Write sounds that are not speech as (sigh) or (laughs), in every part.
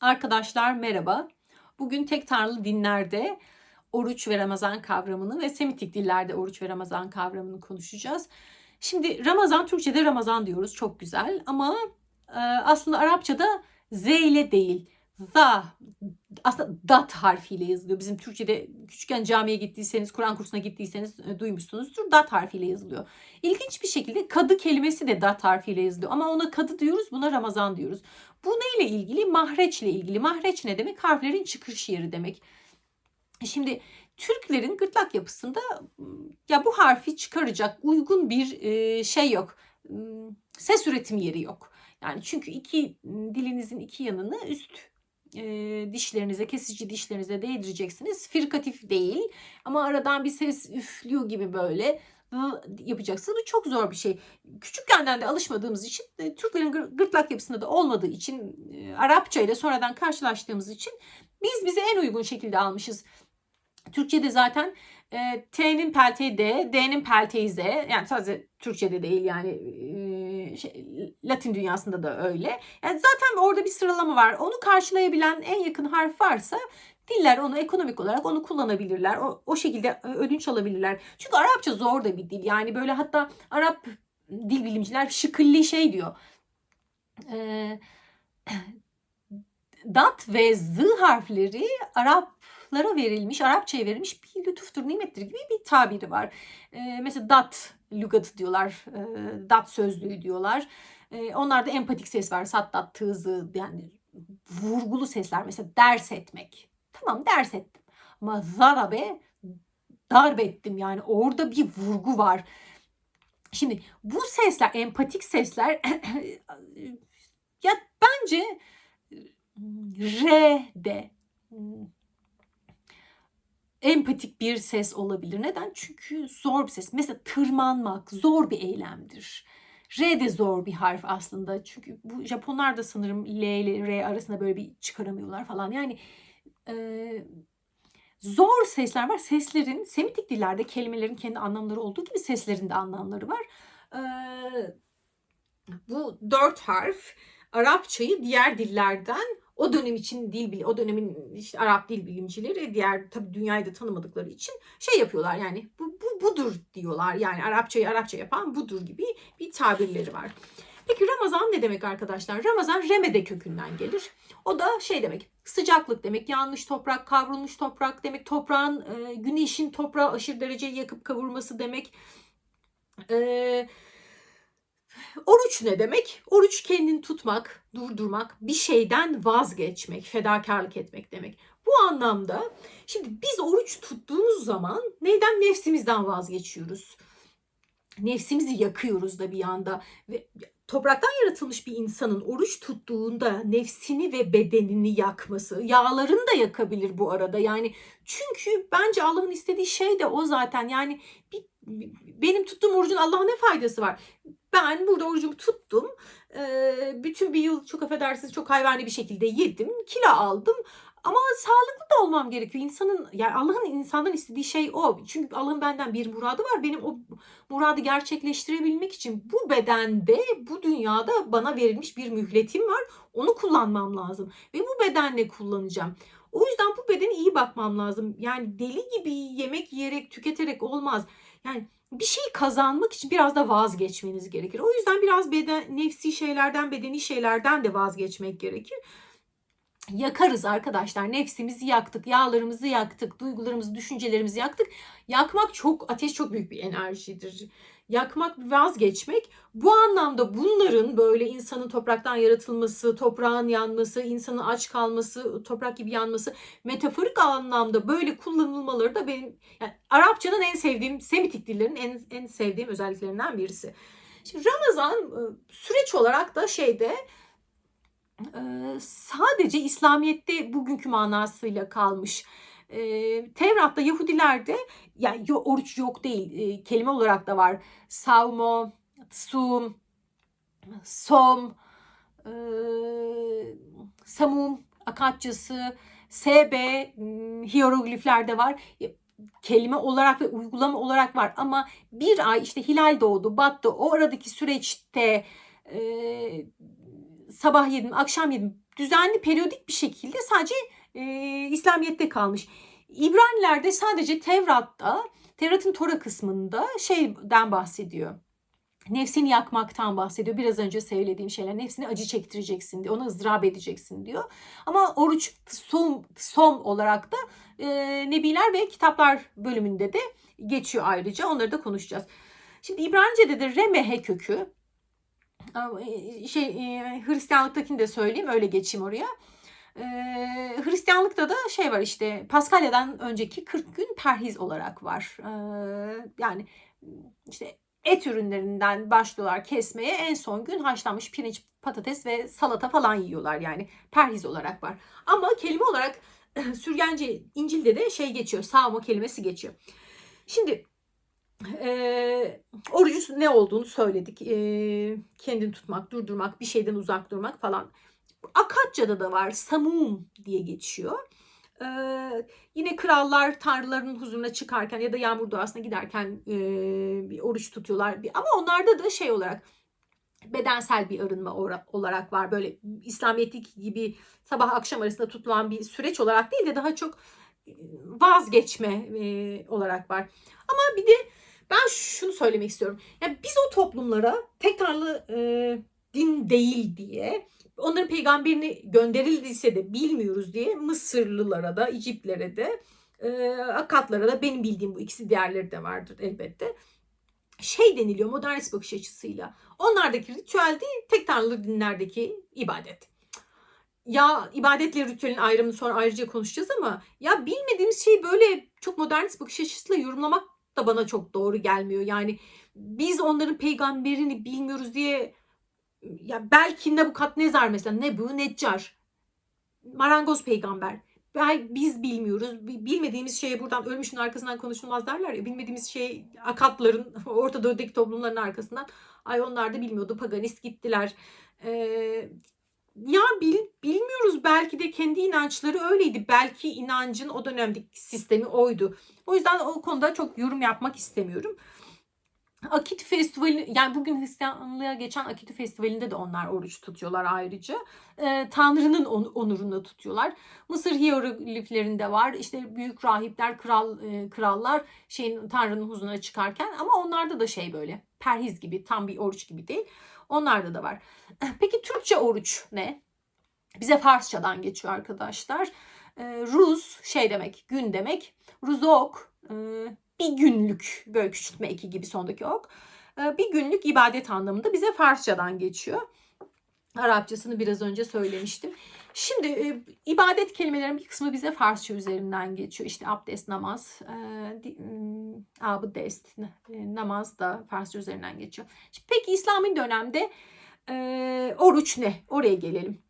Arkadaşlar merhaba. Bugün tek tanrılı dinlerde oruç ve Ramazan kavramını ve Semitik dillerde oruç ve Ramazan kavramını konuşacağız. Şimdi Ramazan Türkçe'de Ramazan diyoruz çok güzel ama e, aslında Arapça'da Z ile değil za aslında dat harfiyle yazılıyor. Bizim Türkçe'de küçükken camiye gittiyseniz, Kur'an kursuna gittiyseniz e, duymuşsunuzdur. Dat harfiyle yazılıyor. İlginç bir şekilde kadı kelimesi de dat harfiyle yazılıyor. Ama ona kadı diyoruz, buna Ramazan diyoruz. Bu neyle ilgili? Mahreçle ilgili. Mahreç ne demek? Harflerin çıkış yeri demek. Şimdi Türklerin gırtlak yapısında ya bu harfi çıkaracak uygun bir e, şey yok. Ses üretim yeri yok. Yani çünkü iki dilinizin iki yanını üst e, dişlerinize, kesici dişlerinize değdireceksiniz. Firkatif değil ama aradan bir ses üflüyor gibi böyle yapacaksınız. Bu çok zor bir şey. Küçükkenden de alışmadığımız için Türklerin gırtlak yapısında da olmadığı için Arapça ile sonradan karşılaştığımız için biz bize en uygun şekilde almışız. Türkçe'de zaten e, T'nin pelteği D, D'nin pelteği Z. Yani sadece Türkçe'de değil yani e, şey, Latin dünyasında da öyle. Yani zaten orada bir sıralama var. Onu karşılayabilen en yakın harf varsa diller onu ekonomik olarak onu kullanabilirler. O, o şekilde ödünç alabilirler. Çünkü Arapça zor da bir dil. Yani böyle hatta Arap dil bilimciler şıkılli şey diyor. Eee (clears throat) dat ve z harfleri Araplara verilmiş, Arapçaya verilmiş bir lütuftur, nimettir gibi bir tabiri var. E, mesela dat lügatı diyorlar, e, dat sözlüğü diyorlar. E, onlarda empatik ses var, sat dat tığızı yani vurgulu sesler mesela ders etmek. Tamam ders ettim ama zarabe darp ettim yani orada bir vurgu var. Şimdi bu sesler, empatik sesler (clears throat) ya bence R de empatik bir ses olabilir. Neden? Çünkü zor bir ses. Mesela tırmanmak zor bir eylemdir. R de zor bir harf aslında. Çünkü bu Japonlar da sanırım L ile R arasında böyle bir çıkaramıyorlar falan. Yani e, zor sesler var. Seslerin, semitik dillerde kelimelerin kendi anlamları olduğu gibi seslerin de anlamları var. E, bu dört harf Arapçayı diğer dillerden o dönem için dil o dönemin işte Arap dil bilimcileri diğer tabii dünyayı da tanımadıkları için şey yapıyorlar yani bu, bu budur diyorlar. Yani Arapçayı Arapça yapan budur gibi bir tabirleri var. Peki Ramazan ne demek arkadaşlar? Ramazan remede kökünden gelir. O da şey demek sıcaklık demek. Yanlış toprak, kavrulmuş toprak demek. Toprağın, e, güneşin toprağı aşırı derece yakıp kavurması demek. Eee Oruç ne demek? Oruç kendini tutmak, durdurmak, bir şeyden vazgeçmek, fedakarlık etmek demek. Bu anlamda şimdi biz oruç tuttuğumuz zaman neyden nefsimizden vazgeçiyoruz? Nefsimizi yakıyoruz da bir anda ve topraktan yaratılmış bir insanın oruç tuttuğunda nefsini ve bedenini yakması, yağlarını da yakabilir bu arada. Yani çünkü bence Allah'ın istediği şey de o zaten. Yani bir, benim tuttuğum orucun Allah'a ne faydası var? Ben burada orucumu tuttum. bütün bir yıl çok affedersiniz çok hayvani bir şekilde yedim. Kilo aldım. Ama sağlıklı da olmam gerekiyor. İnsanın yani Allah'ın insandan istediği şey o. Çünkü Allah'ın benden bir muradı var. Benim o muradı gerçekleştirebilmek için bu bedende, bu dünyada bana verilmiş bir mühletim var. Onu kullanmam lazım. Ve bu bedenle kullanacağım. O yüzden bu bedene iyi bakmam lazım. Yani deli gibi yemek yiyerek, tüketerek olmaz. Yani bir şey kazanmak için biraz da vazgeçmeniz gerekir. O yüzden biraz beden, nefsi şeylerden, bedeni şeylerden de vazgeçmek gerekir. Yakarız arkadaşlar. Nefsimizi yaktık, yağlarımızı yaktık, duygularımızı, düşüncelerimizi yaktık. Yakmak çok, ateş çok büyük bir enerjidir yakmak, vazgeçmek. Bu anlamda bunların böyle insanın topraktan yaratılması, toprağın yanması, insanın aç kalması, toprak gibi yanması metaforik anlamda böyle kullanılmaları da benim yani Arapçanın en sevdiğim, Semitik dillerin en, en sevdiğim özelliklerinden birisi. Şimdi Ramazan e, süreç olarak da şeyde e, sadece İslamiyet'te bugünkü manasıyla kalmış e, Tevrat'ta Yahudilerde yani oruç yok değil e, kelime olarak da var. Savmo, tsum, som, e, samum, akatçısı, sebe, hierogliflerde var. Kelime olarak ve uygulama olarak var ama bir ay işte hilal doğdu, battı. O aradaki süreçte e, sabah yedim, akşam yedim düzenli periyodik bir şekilde sadece e, İslamiyet'te kalmış. İbranilerde sadece Tevrat'ta, Tevrat'ın Tora kısmında şeyden bahsediyor. Nefsini yakmaktan bahsediyor. Biraz önce söylediğim şeyler. Nefsini acı çektireceksin diyor. Ona ızdırap edeceksin diyor. Ama oruç som, som olarak da e, Nebiler ve Kitaplar bölümünde de geçiyor ayrıca. Onları da konuşacağız. Şimdi İbranice'de de remehe kökü şey Hristiyanlıktakini de söyleyeyim öyle geçeyim oraya. E, Hristiyanlıkta da şey var işte Paskalya'dan önceki 40 gün perhiz olarak var. E, yani işte et ürünlerinden başlıyorlar kesmeye en son gün haşlanmış pirinç, patates ve salata falan yiyorlar yani perhiz olarak var. Ama kelime olarak (clears throat) Sürgenci İncil'de de şey geçiyor savma kelimesi geçiyor. Şimdi e, orucun ne olduğunu söyledik. E, kendini tutmak, durdurmak, bir şeyden uzak durmak falan. Akatça'da da var. Samum diye geçiyor. E, yine krallar tanrıların huzuruna çıkarken ya da yağmur duasına giderken e, bir oruç tutuyorlar. Ama onlarda da şey olarak bedensel bir arınma olarak var. Böyle İslamiyet'teki gibi sabah akşam arasında tutulan bir süreç olarak değil de daha çok vazgeçme olarak var. Ama bir de ben şunu söylemek istiyorum. Yani biz o toplumlara tekrarlı e, din değil diye onların peygamberini gönderildiyse de bilmiyoruz diye Mısırlılara da, İciplere de, e, Akatlara da benim bildiğim bu ikisi diğerleri de vardır elbette. Şey deniliyor modernist bakış açısıyla. Onlardaki ritüel değil, tek tanrılı dinlerdeki ibadet. Ya ibadetle ritüelin ayrımını sonra ayrıca konuşacağız ama ya bilmediğimiz şeyi böyle çok modernist bakış açısıyla yorumlamak da bana çok doğru gelmiyor. Yani biz onların peygamberini bilmiyoruz diye ya belki Nebukadnezar mesela ne bu Neccar marangoz peygamber. Biz bilmiyoruz. Bilmediğimiz şeye buradan ölmüşün arkasından konuşulmaz derler ya. Bilmediğimiz şey akatların (laughs) Orta Doğu'daki toplumların arkasından. Ay onlar da bilmiyordu. Paganist gittiler. Ee, ya bil, bilmiyoruz belki de kendi inançları öyleydi. Belki inancın o dönemdeki sistemi oydu. O yüzden o konuda çok yorum yapmak istemiyorum. Akit Festivali yani bugün Hristiyanlığa geçen Akit Festivali'nde de onlar oruç tutuyorlar ayrıca. Ee, Tanrı'nın on, onurunda tutuyorlar. Mısır hierogliflerinde var. İşte büyük rahipler, kral e, krallar şeyin Tanrı'nın huzuruna çıkarken ama onlarda da şey böyle perhiz gibi tam bir oruç gibi değil. Onlarda da var. (clears throat) Peki Türkçe oruç ne? Bize Farsçadan geçiyor arkadaşlar. Ee, Ruz şey demek, gün demek. Ruzok e, bir günlük böyle küçültme eki gibi sondaki ok. E, bir günlük ibadet anlamında bize Farsçadan geçiyor. Arapçasını biraz önce söylemiştim. Şimdi e, ibadet kelimelerin bir kısmı bize Farsça üzerinden geçiyor. İşte abdest, namaz, e, abdest, e, namaz da Farsça üzerinden geçiyor. Şimdi, peki İslami dönemde e, oruç ne? Oraya gelelim.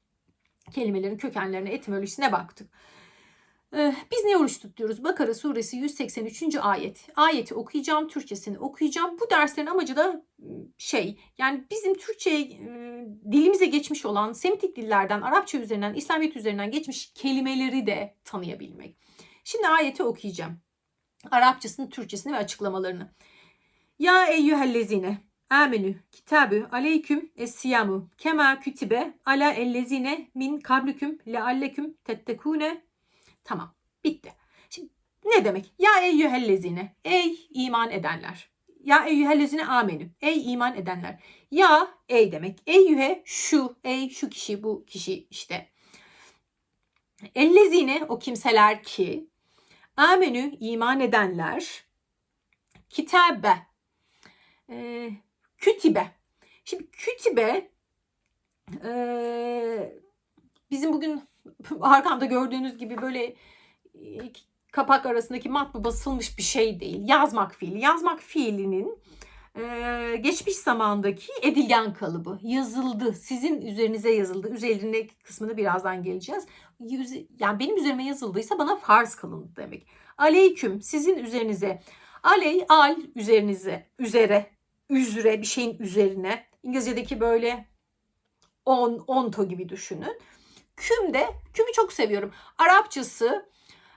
Kelimelerin kökenlerine, etimolojisine baktık. Ee, biz ne oruç tutuyoruz? Bakara suresi 183. ayet. Ayeti okuyacağım, Türkçesini okuyacağım. Bu derslerin amacı da şey yani bizim Türkçe dilimize geçmiş olan Semitik dillerden, Arapça üzerinden, İslamiyet üzerinden geçmiş kelimeleri de tanıyabilmek. Şimdi ayeti okuyacağım. Arapçasını, Türkçesini ve açıklamalarını. Ya eyyühellezine amenü kitabü aleyküm es-siyamu kema kütibe ala ellezine min kablüküm lealleküm tettekune Tamam. Bitti. Şimdi ne demek? Ya eyyühellezine. Ey iman edenler. Ya eyyühellezine amenü. Ey iman edenler. Ya ey demek. Eyyühe şu. Ey şu kişi bu kişi işte. Ellezine o kimseler ki amenü iman edenler kitabe e, kütibe şimdi kütibe e, bizim bugün (laughs) arkamda gördüğünüz gibi böyle kapak arasındaki matbu basılmış bir şey değil. Yazmak fiili. Yazmak fiilinin e, geçmiş zamandaki edilgen kalıbı yazıldı. Sizin üzerinize yazıldı. Üzerine kısmını birazdan geleceğiz. Yani benim üzerime yazıldıysa bana farz kılındı demek. Aleyküm sizin üzerinize. Aley al üzerinize. Üzere. Üzre bir şeyin üzerine. İngilizce'deki böyle on, onto gibi düşünün. Küm de, kümü çok seviyorum. Arapçası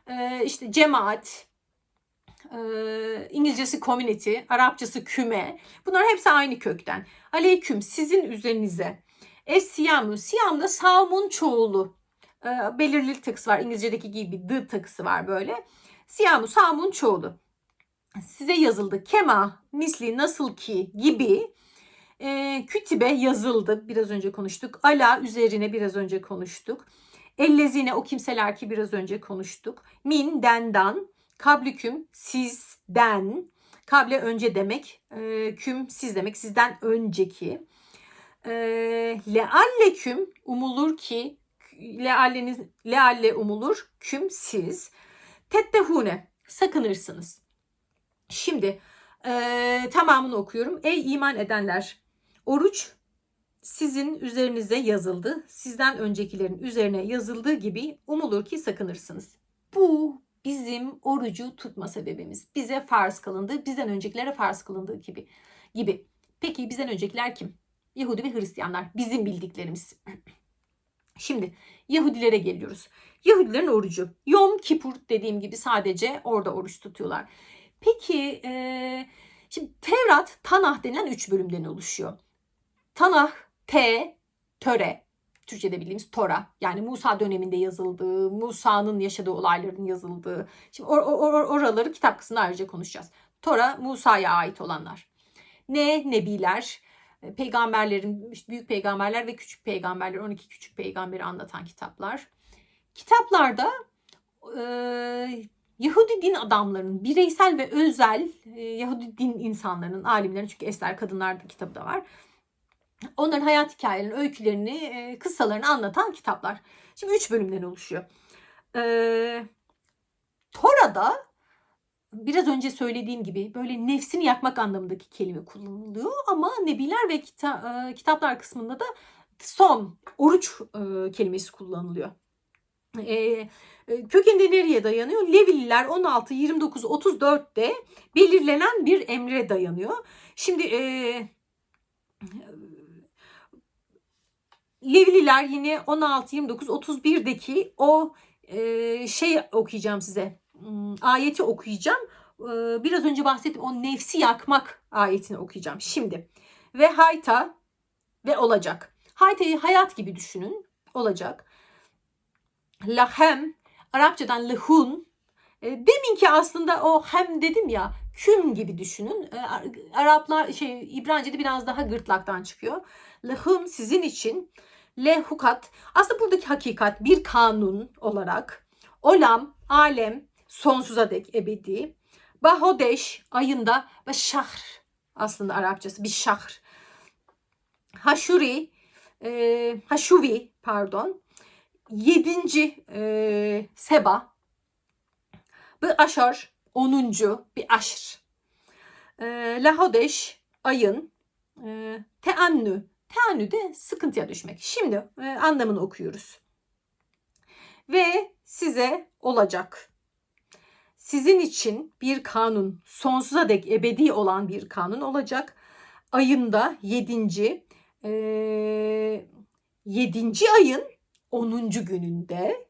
e, işte cemaat, e, İngilizcesi community, Arapçası küme. Bunlar hepsi aynı kökten. Aleyküm sizin üzerinize. Es siyamu. Siyam da savmun çoğulu. Ee, belirli takısı var. İngilizce'deki gibi the takısı var böyle. Siyamu savmun çoğulu. Size yazıldı. Kema, misli, nasıl ki gibi e, kütibe yazıldı. Biraz önce konuştuk. Ala üzerine biraz önce konuştuk. Ellezine o kimseler ki biraz önce konuştuk. Min dendan. Kablüküm sizden. Kable önce demek. E, küm siz demek. Sizden önceki. E, lealleküm umulur ki lealleniz lealle umulur küm siz. Tettehune sakınırsınız. Şimdi e, tamamını okuyorum. Ey iman edenler oruç sizin üzerinize yazıldı. Sizden öncekilerin üzerine yazıldığı gibi umulur ki sakınırsınız. Bu bizim orucu tutma sebebimiz. Bize farz kılındı. Bizden öncekilere farz kılındığı gibi. gibi. Peki bizden öncekiler kim? Yahudi ve Hristiyanlar. Bizim bildiklerimiz. (clears throat) Şimdi Yahudilere geliyoruz. Yahudilerin orucu. Yom Kipur dediğim gibi sadece orada oruç tutuyorlar. Peki e, şimdi Tevrat Tanah denilen üç bölümden oluşuyor. Tanah, T, Töre, Türkçe'de bildiğimiz Tora. Yani Musa döneminde yazıldığı, Musa'nın yaşadığı olayların yazıldığı. Şimdi or, or, or, oraları kitap kısmında ayrıca konuşacağız. Tora, Musa'ya ait olanlar. Ne? Nebiler, peygamberlerin, işte büyük peygamberler ve küçük peygamberler, 12 küçük peygamberi anlatan kitaplar. Kitaplarda e, Yahudi din adamlarının bireysel ve özel e, Yahudi din insanlarının, alimlerin çünkü Esler Kadınlar kitabı da var. Onların hayat hikayelerini, öykülerini, e, kıssalarını anlatan kitaplar. Şimdi üç bölümden oluşuyor. E, Tora'da biraz önce söylediğim gibi böyle nefsini yakmak anlamındaki kelime kullanılıyor ama nebiler ve kita, e, kitaplar kısmında da son, oruç e, kelimesi kullanılıyor. E, e, nereye dayanıyor? Levililer 16, 29, 34'te belirlenen bir emre dayanıyor. Şimdi e, Levililer yine 16, 29, 31'deki o e, şey okuyacağım size. Hmm, ayeti okuyacağım. E, biraz önce bahsettiğim o nefsi yakmak ayetini okuyacağım. Şimdi ve hayta ve olacak. Hayta'yı hayat gibi düşünün. Olacak. Lahem Arapçadan lehun. E, deminki aslında o hem dedim ya küm gibi düşünün. E, Araplar şey İbranice'de biraz daha gırtlaktan çıkıyor. Lehum sizin için lehukat aslında buradaki hakikat bir kanun olarak olam, alem, sonsuza dek ebedi. Bahodeş ayında ve şahr aslında Arapçası bir şahr. Haşuri, e, haşuvi pardon. Yedinci e, seba. Bir aşar, onuncu bir aşr. E, lahodeş ayın. E, teannü Teannü de sıkıntıya düşmek. Şimdi e, anlamını okuyoruz. Ve size olacak. Sizin için bir kanun, sonsuza dek ebedi olan bir kanun olacak. Ayında yedinci, e, yedinci ayın onuncu gününde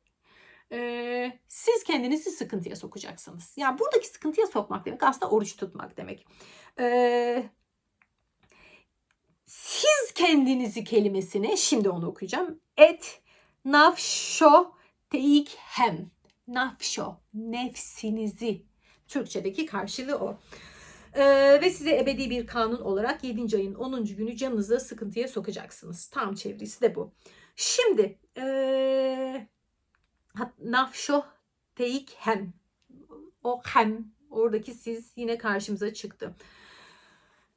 e, siz kendinizi sıkıntıya sokacaksınız. Yani buradaki sıkıntıya sokmak demek aslında oruç tutmak demek. E, siz kendinizi kelimesini şimdi onu okuyacağım. Et nafşo teik hem. Nafşo nefsinizi. Türkçedeki karşılığı o. Ee, ve size ebedi bir kanun olarak 7. ayın 10. günü canınızı sıkıntıya sokacaksınız. Tam çevirisi de bu. Şimdi ee, nafşo teik hem. O hem oradaki siz yine karşımıza çıktı.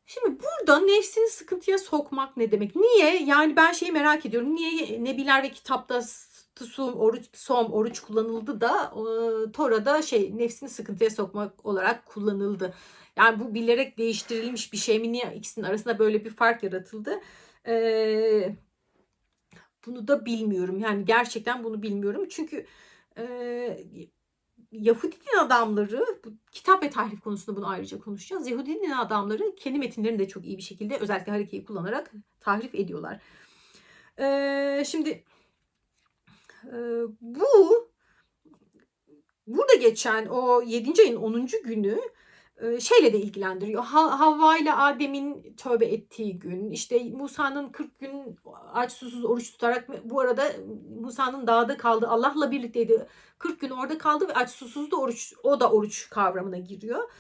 Şimdi burada nefsini sıkıntıya sokmak ne demek? Niye? Yani ben şeyi merak ediyorum. Niye Nebiler ve kitapta tusum, oruç, som, oruç kullanıldı da e, Tora'da şey nefsini sıkıntıya sokmak olarak kullanıldı. Yani bu bilerek değiştirilmiş bir şey mi? Niye ikisinin arasında böyle bir fark yaratıldı? Ee, bunu da bilmiyorum. Yani gerçekten bunu bilmiyorum. Çünkü e, Yahudi din adamları, bu kitap ve tahrif konusunda bunu ayrıca konuşacağız. Yahudi din adamları kendi metinlerini de çok iyi bir şekilde özellikle harekeyi kullanarak tahrif ediyorlar. Ee, şimdi e, bu burada geçen o 7. ayın 10. günü şeyle de ilgilendiriyor. Ha, Havva ile Adem'in tövbe ettiği gün, işte Musa'nın 40 gün aç susuz oruç tutarak bu arada Musa'nın dağda kaldı. Allah'la birlikteydi. 40 gün orada kaldı ve aç susuz da oruç o da oruç kavramına giriyor.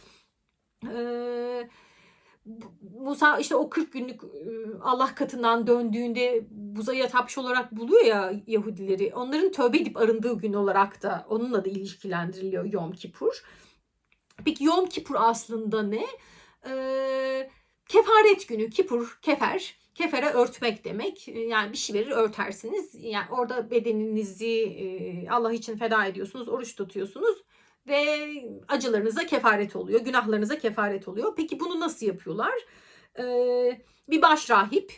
Musa işte o 40 günlük Allah katından döndüğünde buzaya tapış olarak buluyor ya Yahudileri. Onların tövbe edip arındığı gün olarak da onunla da ilişkilendiriliyor Yom Kippur. Peki Yom Kippur aslında ne? Ee, kefaret günü. Kippur, kefer. Kefere örtmek demek. Yani bir şey verir örtersiniz. Yani orada bedeninizi Allah için feda ediyorsunuz, oruç tutuyorsunuz ve acılarınıza kefaret oluyor, günahlarınıza kefaret oluyor. Peki bunu nasıl yapıyorlar? Ee, bir baş rahip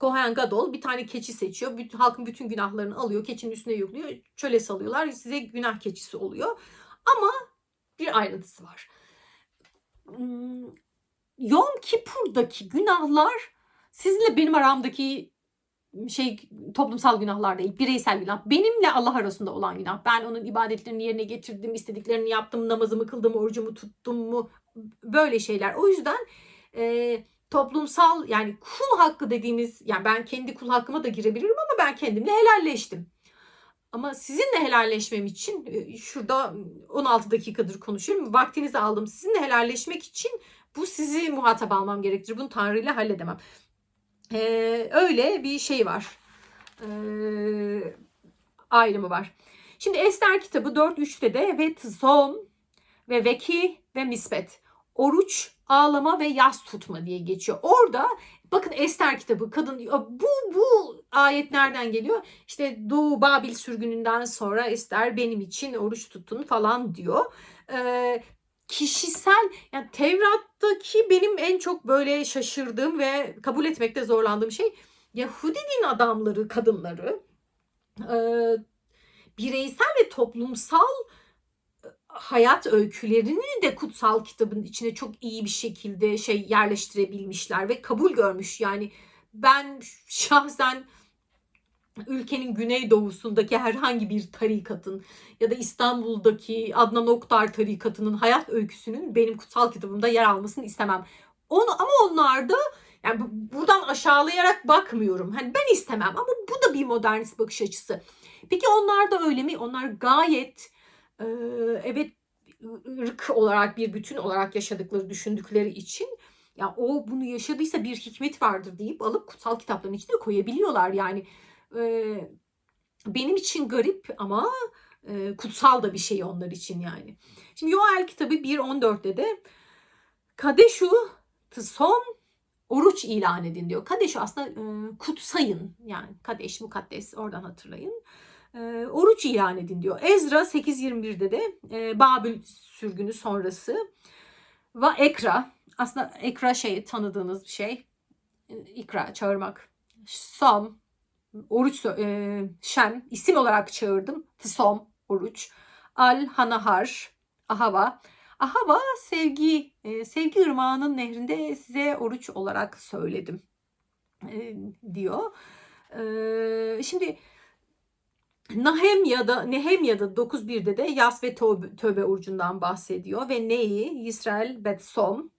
Kohen Gadol bir tane keçi seçiyor. Bütün, halkın bütün günahlarını alıyor. Keçinin üstüne yüklüyor. Çöle salıyorlar. Size günah keçisi oluyor. Ama bir ayrıntısı var. Hmm, Yom Kippur'daki günahlar sizinle benim aramdaki şey toplumsal günahlar değil, bireysel günah. Benimle Allah arasında olan günah. Ben onun ibadetlerini yerine getirdim, istediklerini yaptım, namazımı kıldım, orucumu tuttum mu? Böyle şeyler. O yüzden e, toplumsal yani kul hakkı dediğimiz yani ben kendi kul hakkıma da girebilirim ama ben kendimle helalleştim. Ama sizinle helalleşmem için şurada 16 dakikadır konuşuyorum. Vaktinizi aldım. Sizinle helalleşmek için bu sizi muhatap almam gerektir. Bunu Tanrı ile halledemem. Ee, öyle bir şey var. Ee, ayrımı var. Şimdi Ester kitabı 4.3'te de ve tzom ve veki ve misbet. Oruç, ağlama ve yas tutma diye geçiyor. Orada bakın Ester kitabı kadın bu bu ayet nereden geliyor? İşte Doğu Babil sürgününden sonra Ester benim için oruç tutun falan diyor. Ee, kişisel yani Tevrat'taki benim en çok böyle şaşırdığım ve kabul etmekte zorlandığım şey Yahudi din adamları, kadınları e, bireysel ve toplumsal hayat öykülerini de kutsal kitabın içine çok iyi bir şekilde şey yerleştirebilmişler ve kabul görmüş. Yani ben şahsen ülkenin güneydoğusundaki herhangi bir tarikatın ya da İstanbul'daki Adnan Oktar tarikatının hayat öyküsünün benim kutsal kitabımda yer almasını istemem. Onu ama onlar da yani buradan aşağılayarak bakmıyorum. Hani ben istemem ama bu da bir modernist bakış açısı. Peki onlar da öyle mi? Onlar gayet e, evet ırk olarak bir bütün olarak yaşadıkları düşündükleri için ya o bunu yaşadıysa bir hikmet vardır deyip alıp kutsal kitapların içine koyabiliyorlar. Yani e, benim için garip ama e, kutsal da bir şey onlar için yani. Şimdi Yoel kitabı 1.14'te de Kadeşu tısom oruç ilan edin diyor. Kadeşu aslında e, kutsayın yani Kadeş mukaddes oradan hatırlayın. Oruç ilan edin diyor. Ezra 8.21'de de e, Babil sürgünü sonrası ve Ekra aslında Ekra şey tanıdığınız bir şey. İkra çağırmak. Som oruç e, Şem isim olarak çağırdım. Tisom oruç. Al Hanahar Ahava. Ahava sevgi e, sevgi ırmağının nehrinde size oruç olarak söyledim e, diyor. E, şimdi Nehemya'da Nehemya'da 9.1'de de yas ve tövbe, tövbe orucundan bahsediyor ve neyi? Yisrael Betsom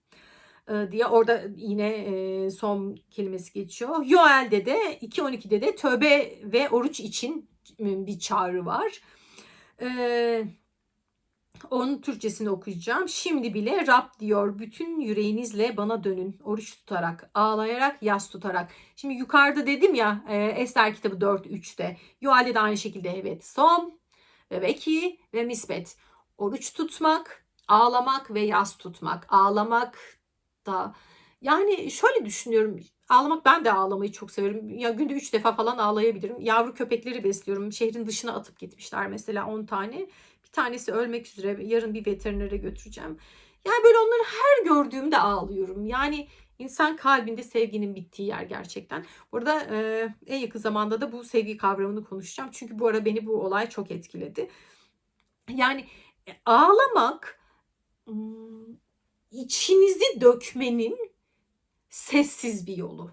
diye orada yine e, son kelimesi geçiyor. Yoel'de de 2.12'de de tövbe ve oruç için bir çağrı var. Onun Türkçesini okuyacağım. Şimdi bile Rab diyor bütün yüreğinizle bana dönün. Oruç tutarak, ağlayarak, yas tutarak. Şimdi yukarıda dedim ya Ester kitabı 4.3'te. Yoel'de de aynı şekilde evet. Som ve Beki ve Misbet. Oruç tutmak, ağlamak ve yas tutmak. Ağlamak da yani şöyle düşünüyorum. Ağlamak ben de ağlamayı çok severim. Ya günde 3 defa falan ağlayabilirim. Yavru köpekleri besliyorum. Şehrin dışına atıp gitmişler mesela 10 tane. Tanesi ölmek üzere. Yarın bir veterinere götüreceğim. Yani böyle onları her gördüğümde ağlıyorum. Yani insan kalbinde sevginin bittiği yer gerçekten. Burada e, en yakın zamanda da bu sevgi kavramını konuşacağım. Çünkü bu ara beni bu olay çok etkiledi. Yani ağlamak içinizi dökmenin sessiz bir yolu.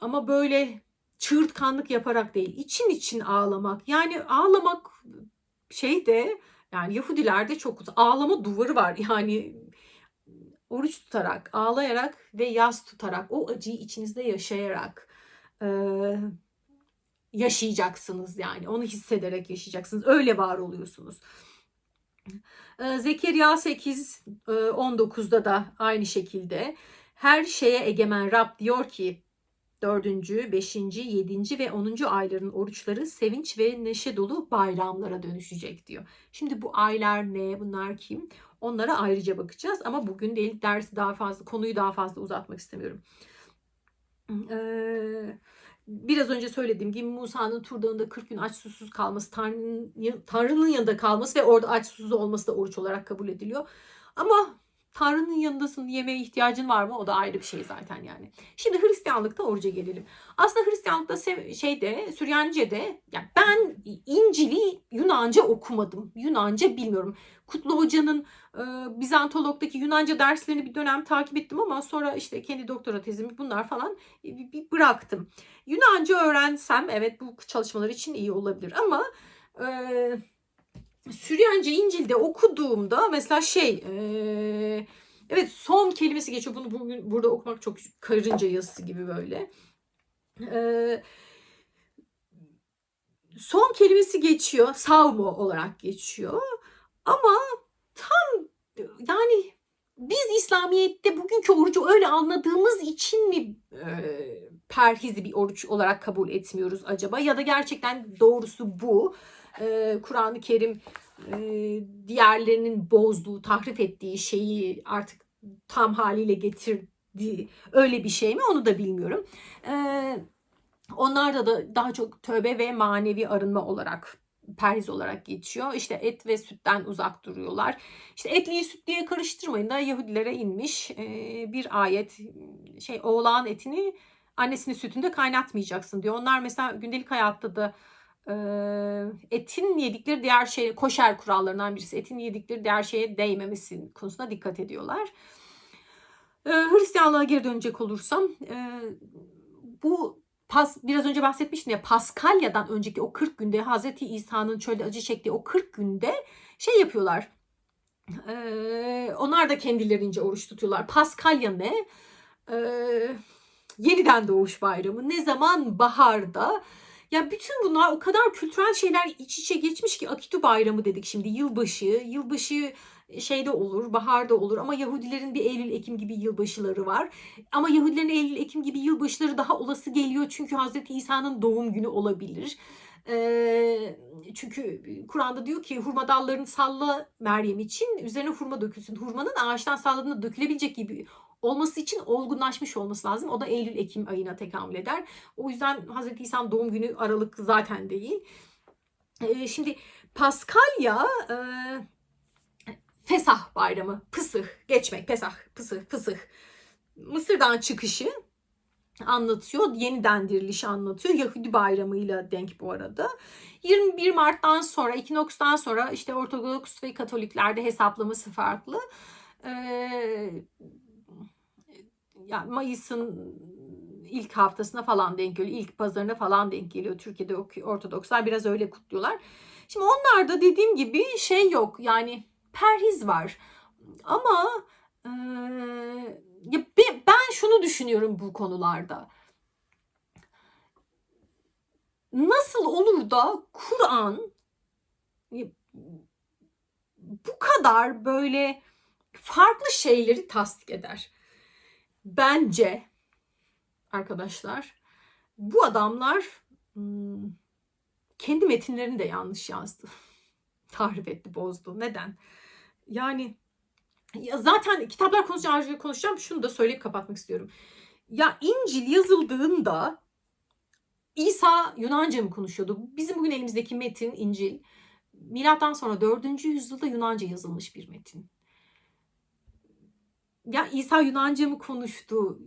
Ama böyle çığırtkanlık yaparak değil, için için ağlamak. Yani ağlamak şey de Yani Yahudilerde çok ağlama duvarı var. (laughs) Yani oruç tutarak, ağlayarak ve yas tutarak, o acıyı içinizde yaşayarak e, yaşayacaksınız yani. Onu hissederek yaşayacaksınız. Öyle var oluyorsunuz. Zekeriya 8 e, 19'da da aynı şekilde her şeye egemen Rab diyor ki 4. 5. 7. ve 10. ayların oruçları sevinç ve neşe dolu bayramlara dönüşecek diyor. Şimdi bu aylar ne? Bunlar kim? Onlara ayrıca bakacağız ama bugün değil dersi daha fazla konuyu daha fazla uzatmak istemiyorum. Ee, biraz önce söylediğim gibi Musa'nın Tur Dağı'nda 40 gün aç susuz kalması, Tanrı'nın, Tanrı'nın yanında kalması ve orada aç susuz olması da oruç olarak kabul ediliyor. Ama Tanrı'nın yanındasın yemeğe ihtiyacın var mı? O da ayrı bir şey zaten yani. Şimdi Hristiyanlıkta oruca gelelim. Aslında Hristiyanlıkta şeyde Süryanice'de yani ben İncil'i Yunanca okumadım. Yunanca bilmiyorum. Kutlu Hoca'nın e, Bizantolog'daki Yunanca derslerini bir dönem takip ettim ama sonra işte kendi doktora tezimi bunlar falan bir, bir bıraktım. Yunanca öğrensem evet bu çalışmalar için iyi olabilir ama e, Süryanice İncil'de okuduğumda mesela şey e, evet son kelimesi geçiyor. Bunu bugün burada okumak çok karınca yazısı gibi böyle. E, son kelimesi geçiyor. Savmo olarak geçiyor. Ama tam yani biz İslamiyet'te bugünkü orucu öyle anladığımız için mi e, perhizi bir oruç olarak kabul etmiyoruz acaba? Ya da gerçekten doğrusu bu e, Kur'an-ı Kerim e, diğerlerinin bozduğu, tahrif ettiği şeyi artık tam haliyle getirdi. Öyle bir şey mi onu da bilmiyorum. E, onlar da daha çok tövbe ve manevi arınma olarak perhiz olarak geçiyor. İşte et ve sütten uzak duruyorlar. İşte etliyi sütliye karıştırmayın da Yahudilere inmiş e, bir ayet şey oğlan etini annesinin sütünde kaynatmayacaksın diyor. Onlar mesela gündelik hayatta da etin yedikleri diğer şey koşer kurallarından birisi. Etin yedikleri diğer şeye değmemesi konusunda dikkat ediyorlar. Hristiyanlığa geri dönecek olursam bu Pas, biraz önce bahsetmiştim ya Paskalya'dan önceki o 40 günde Hazreti İsa'nın çölde acı çektiği o 40 günde şey yapıyorlar. Ee, onlar da kendilerince oruç tutuyorlar. Paskalya ne? Ee, yeniden doğuş bayramı. Ne zaman? Baharda. Ya bütün bunlar o kadar kültürel şeyler iç içe geçmiş ki Akitu bayramı dedik şimdi yılbaşı. Yılbaşı şeyde olur, baharda olur ama Yahudilerin bir Eylül, Ekim gibi yılbaşıları var. Ama Yahudilerin Eylül, Ekim gibi yılbaşıları daha olası geliyor çünkü Hazreti İsa'nın doğum günü olabilir. çünkü Kur'an'da diyor ki hurma dallarını salla Meryem için üzerine hurma dökülsün. Hurmanın ağaçtan salladığında dökülebilecek gibi olması için olgunlaşmış olması lazım. O da Eylül-Ekim ayına tekamül eder. O yüzden Hazreti İsa'nın doğum günü Aralık zaten değil. şimdi Paskalya e, Fesah bayramı, pısıh, geçmek, Pesah, pısıh, pısıh. Mısır'dan çıkışı anlatıyor. Yeniden dirilişi anlatıyor. Yahudi bayramıyla denk bu arada. 21 Mart'tan sonra, Ekinoks'tan sonra işte Ortodoks ve Katoliklerde hesaplaması farklı. Ee, yani Mayıs'ın ilk haftasına falan denk geliyor. ilk pazarına falan denk geliyor. Türkiye'de Ortodokslar biraz öyle kutluyorlar. Şimdi onlarda dediğim gibi şey yok. Yani perhiz var. Ama e, ya ben şunu düşünüyorum bu konularda. Nasıl olur da Kur'an bu kadar böyle farklı şeyleri tasdik eder? Bence arkadaşlar bu adamlar kendi metinlerini de yanlış yazdı. (laughs) Tahrif etti, bozdu. Neden? Yani ya zaten kitaplar konuşacağım, konuşacağım. Şunu da söyleyip kapatmak istiyorum. Ya İncil yazıldığında İsa Yunanca mı konuşuyordu? Bizim bugün elimizdeki metin İncil milattan sonra 4. yüzyılda Yunanca yazılmış bir metin. Ya İsa Yunanca mı konuştu?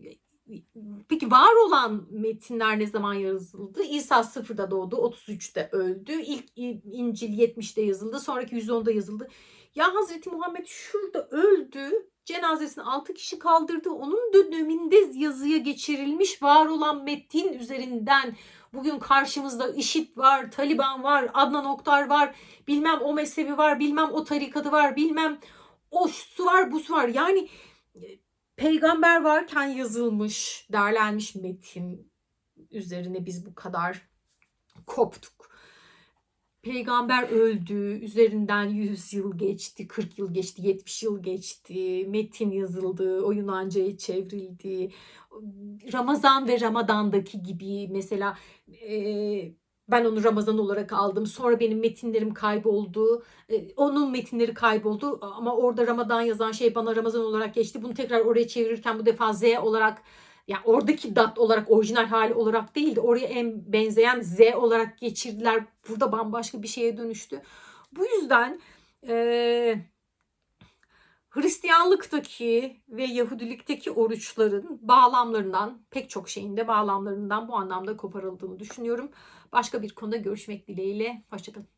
Peki var olan metinler ne zaman yazıldı? İsa sıfırda doğdu, 33'te öldü. İlk İncil 70'te yazıldı, sonraki 110'da yazıldı. Ya Hazreti Muhammed şurada öldü. Cenazesini 6 kişi kaldırdı. Onun döneminde yazıya geçirilmiş var olan metin üzerinden bugün karşımızda IŞİD var, Taliban var, Adnan Oktar var, bilmem o mezhebi var, bilmem o tarikatı var, bilmem o su var, bu su var. Yani peygamber varken yazılmış, derlenmiş metin üzerine biz bu kadar koptuk. Peygamber öldü, üzerinden 100 yıl geçti, 40 yıl geçti, 70 yıl geçti, metin yazıldı, o Yunanca'ya çevrildi. Ramazan ve Ramadan'daki gibi mesela e, ben onu Ramazan olarak aldım. Sonra benim metinlerim kayboldu. E, onun metinleri kayboldu ama orada Ramazan yazan şey bana Ramazan olarak geçti. Bunu tekrar oraya çevirirken bu defa Z olarak yani oradaki dat olarak orijinal hali olarak değildi. Oraya en benzeyen Z olarak geçirdiler. Burada bambaşka bir şeye dönüştü. Bu yüzden e, Hristiyanlıktaki ve Yahudilikteki oruçların bağlamlarından pek çok şeyin de bağlamlarından bu anlamda koparıldığını düşünüyorum. Başka bir konuda görüşmek dileğiyle. Hoşçakalın.